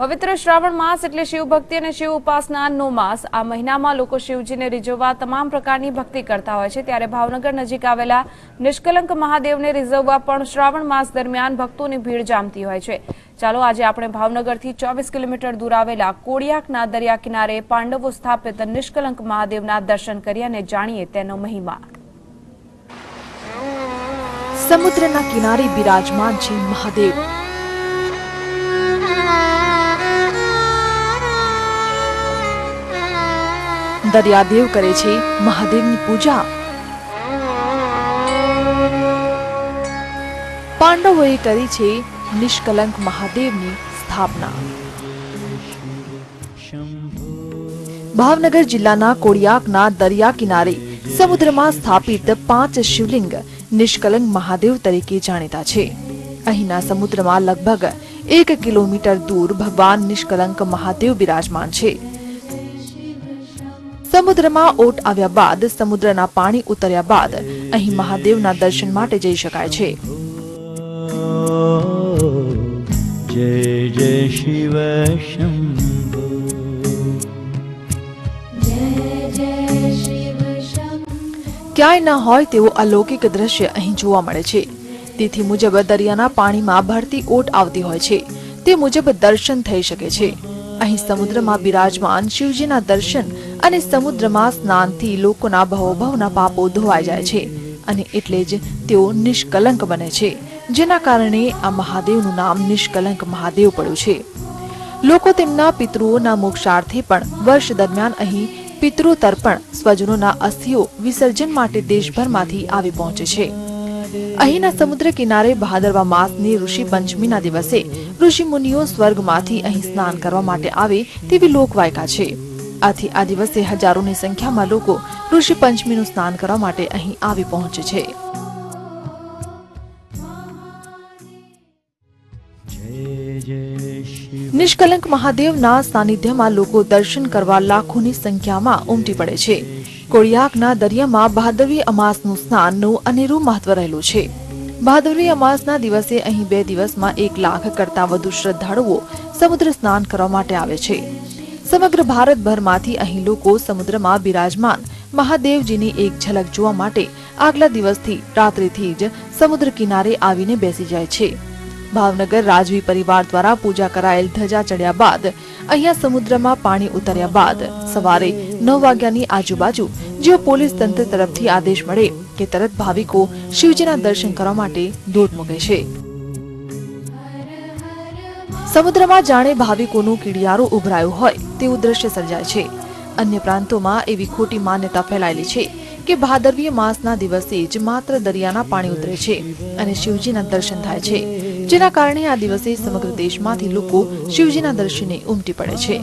પવિત્ર શ્રાવણ માસ એટલે શિવ ભક્તિ અને શિવ ઉપાસનાનો માસ. આ મહિનામાં લોકો શિવજીને રીઝવવા તમામ પ્રકારની ભક્તિ કરતા હોય છે. ત્યારે ભાવનગર નજીક આવેલા નિષ્કલંક મહાદેવને રીઝવવા પણ શ્રાવણ માસ દરમિયાન ભક્તોની ભીડ જામતી હોય છે. ચાલો આજે આપણે ભાવનગરથી ચોવીસ કિલોમીટર દૂર આવેલા કોડિયાકના દરિયા કિનારે પાંડવો સ્થાપિત નિષ્કલંક મહાદેવના દર્શન કરી અને જાણીએ તેનો મહિમા. સમુદ્રના કિનારે બિરાજમાન છે મહાદેવ. દરિયાદેવ કરે છે મહાદેવની પૂજા. પાંડવોએ કરી છે નિષ્કલંક મહાદેવની સ્થાપના. ભાવનગર જિલ્લાના કોડિયાકના દરિયા કિનારે સમુદ્રમાં સ્થાપિત પાંચ શિવલિંગ નિષ્કલંક મહાદેવ તરીકે જાણીતા છે. અહીંના સમુદ્રમાં લગભગ એક કિલોમીટર દૂર ભગવાન નિષ્કલંક મહાદેવ બિરાજમાન છે. સમુદ્રમાં ઓટ આવ્યા બાદ સમુદ્રના પાણી ઉતર્યા બાદ અહીં મહાદેવના દર્શન માટે જઈ શકાય છે. જય જય શિવ ક્યાંય ન હોય તેવું અલૌકિક દ્રશ્ય અહીં જોવા મળે છે. તેથી મુજબ દરિયાના પાણીમાં ભરતી ઓટ આવતી હોય છે. તે મુજબ દર્શન થઈ શકે છે. અહીં સમુદ્રમાં બિરાજમાન શિવજીના દર્શન અને સમુદ્રમાં સ્નાનથી લોકોના ભવોભવના પાપો ધોવાઈ જાય છે. અને એટલે જ તેઓ નિષ્કલંક બને છે. જેના કારણે આ મહાદેવનું નામ નિષ્કલંક મહાદેવ પડ્યું છે. લોકો તેમના પિતૃઓના મોક્ષાર્થે પણ વર્ષ દરમિયાન અહીં પિતૃ તર્પણ સ્વજનોના અસ્થિઓ વિસર્જન માટે દેશભરમાંથી આવી પહોંચે છે. અહીંના સમુદ્ર કિનારે ભાદરવા માસની ઋષિ પંચમીના દિવસે ઋષિ મુનિઓ સ્વર્ગમાંથી અહીં સ્નાન કરવા માટે આવે તેવી લોકવાયકા છે. આથી આ દિવસે હજારોની સંખ્યામાં લોકો ઋષિ પંચમીનું સ્નાન કરવા માટે અહીં આવી પહોંચે છે. નિષ્કલંક મહાદેવના સાનિધ્યમાં લોકો દર્શન કરવા લાખોની સંખ્યામાં ઉમટી પડે છે. કોળિયાકના દરિયામાં ભાદવી અમાસનું સ્નાનનું અનેરું મહત્વ રહેલું છે. ભાદવી અમાસના દિવસે અહીં બે દિવસમાં એક લાખ કરતા વધુ શ્રદ્ધાળુઓ સમુદ્ર સ્નાન કરવા માટે આવે છે. સમગ્ર ભારતભરમાંથી અહીં લોકો સમુદ્રમાં બિરાજમાન. મહાદેવજીની એક ઝલક જોવા માટે આગલા દિવસથી રાત્રિથી જ સમુદ્ર કિનારે આવીને બેસી જાય છે. ભાવનગર રાજવી પરિવાર દ્વારા પૂજા કરાયેલ ધજા ચડ્યા બાદ અહીંયા સમુદ્રમાં પાણી ઉતર્યા બાદ સવારે નવ વાગ્યાની આજુબાજુ જેઓ પોલીસ તંત્ર તરફથી આદેશ મળે કે તરત ભાવિકો શિવજીના દર્શન કરવા માટે દોટ મૂકે છે. સમુદ્રમાં જાણે ભાવિકોનું કીડિયારું ઉભરાયું હોય. તેવું દ્રશ્ય સર્જાય છે. અન્ય પ્રાંતોમાં એવી ખોટી માન્યતા ફેલાયેલી છે કે ભાદરવીય માસના દિવસે જ માત્ર દરિયાના પાણી ઉતરે છે અને શિવજીના દર્શન થાય છે. જેના કારણે આ દિવસે સમગ્ર દેશમાંથી લોકો શિવજીના દર્શને ઉમટી પડે છે.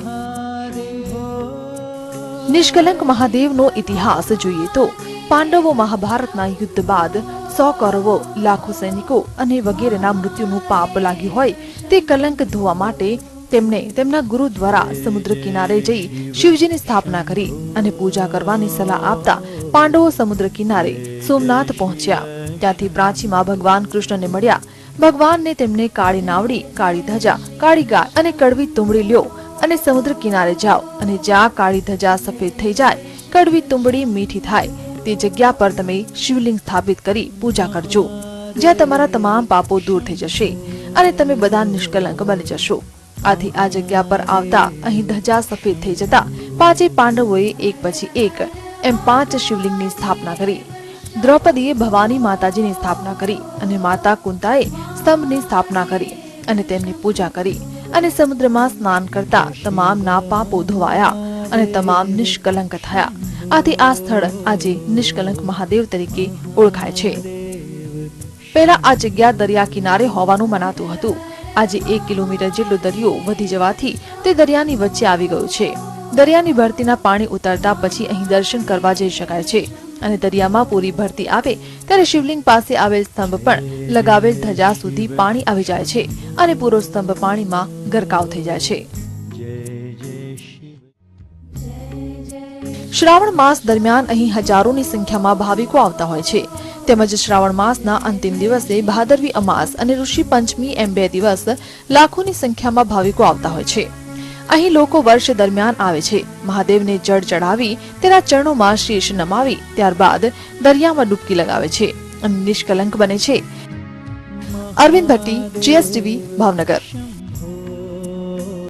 નિષ્કલંક મહાદેવનો ઇતિહાસ જોઈએ તો પાંડવો મહાભારતના યુદ્ધ બાદ સો કૌરવો લાખો સૈનિકો અને વગેરેના મૃત્યુનું પાપ લાગ્યું હોય તે કલંક ધોવા માટે તેમણે તેમના ગુરુ દ્વારા સમુદ્ર કિનારે જઈ શિવજીની સ્થાપના કરી અને પૂજા કરવાની સલાહ આપતા પાંડવો સમુદ્ર કિનારે સોમનાથ પહોંચ્યા. ત્યાંથી પ્રાચીમાં ભગવાન કૃષ્ણને મળ્યા. ભગવાનને તેમને કાળી નાવડી કાળી ધજા કાળી ગાય અને કડવી તુંબડી લ્યો અને સમુદ્ર કિનારે જાઓ અને જ્યાં કાળી ધજા સફેદ થઈ જાય કડવી તુંબડી મીઠી થાય તે જગ્યા પર તમે શિવલિંગ સ્થાપિત કરી પૂજા કરજો. જ્યાં તમારા તમામ પાપો દૂર થઈ જશે અને તમે બધા નિષ્કલંક બની જશો. આથી આ જગ્યા પર આવતા અહીં ધજા સફેદ થઈ જતા પાંચે પાંડવોએ એક પછી એક એમ પાંચ શિવલિંગની સ્થાપના કરી. દ્રૌપદીએ ભવાની માતાજીની સ્થાપના કરી અને માતા કુંતાએ સ્તંભની સ્થાપના કરી અને તેમની પૂજા કરી અને સમુદ્રમાં સ્નાન કરતા તમામના પાપો ધોવાયા અને તમામ નિષ્કલંક થયા. આથી આ સ્થળ આજે નિષ્કલંક મહાદેવ તરીકે ઓળખાય છે. પહેલા આ જગ્યા દરિયા કિનારે હોવાનું મનાતું હતું. આજે એક કિલોમીટર જેટલો દરિયો વધી જવાથી તે દરિયાની વચ્ચે આવી ગયો છે. દરિયાની ભરતીના પાણી ઉતરતા પછી અહીં દર્શન કરવા જઈ શકાય છે અને દરિયામાં પૂરી ભરતી આવે ત્યારે શિવલિંગ પાસે આવેલ સ્તંભ પણ લગાવેલ ધજા સુધી પાણી આવી જાય છે અને પૂરો સ્તંભ પાણીમાં ગરકાવ થઈ જાય છે. શ્રાવણ માસ દરમિયાન અહીં હજારોની સંખ્યામાં ભાવિકો આવતા હોય છે. તેમજ શ્રાવણ માસના અંતિમ દિવસે ભાદરવી અમાસ અને ઋષિ પંચમી એમ બે દિવસ લાખોની સંખ્યામાં ભાવિકો આવતા હોય છે. અહીં લોકો વર્ષ દરમિયાન આવે છે. મહાદેવને જળ ચડાવી તેના ચરણોમાં શીશ નમાવી ત્યારબાદ દરિયામાં ડૂબકી લગાવે છે અને નિષ્કલંક બને છે. અરવિંદ ભટ્ટી જીએસટીવી ભાવનગર.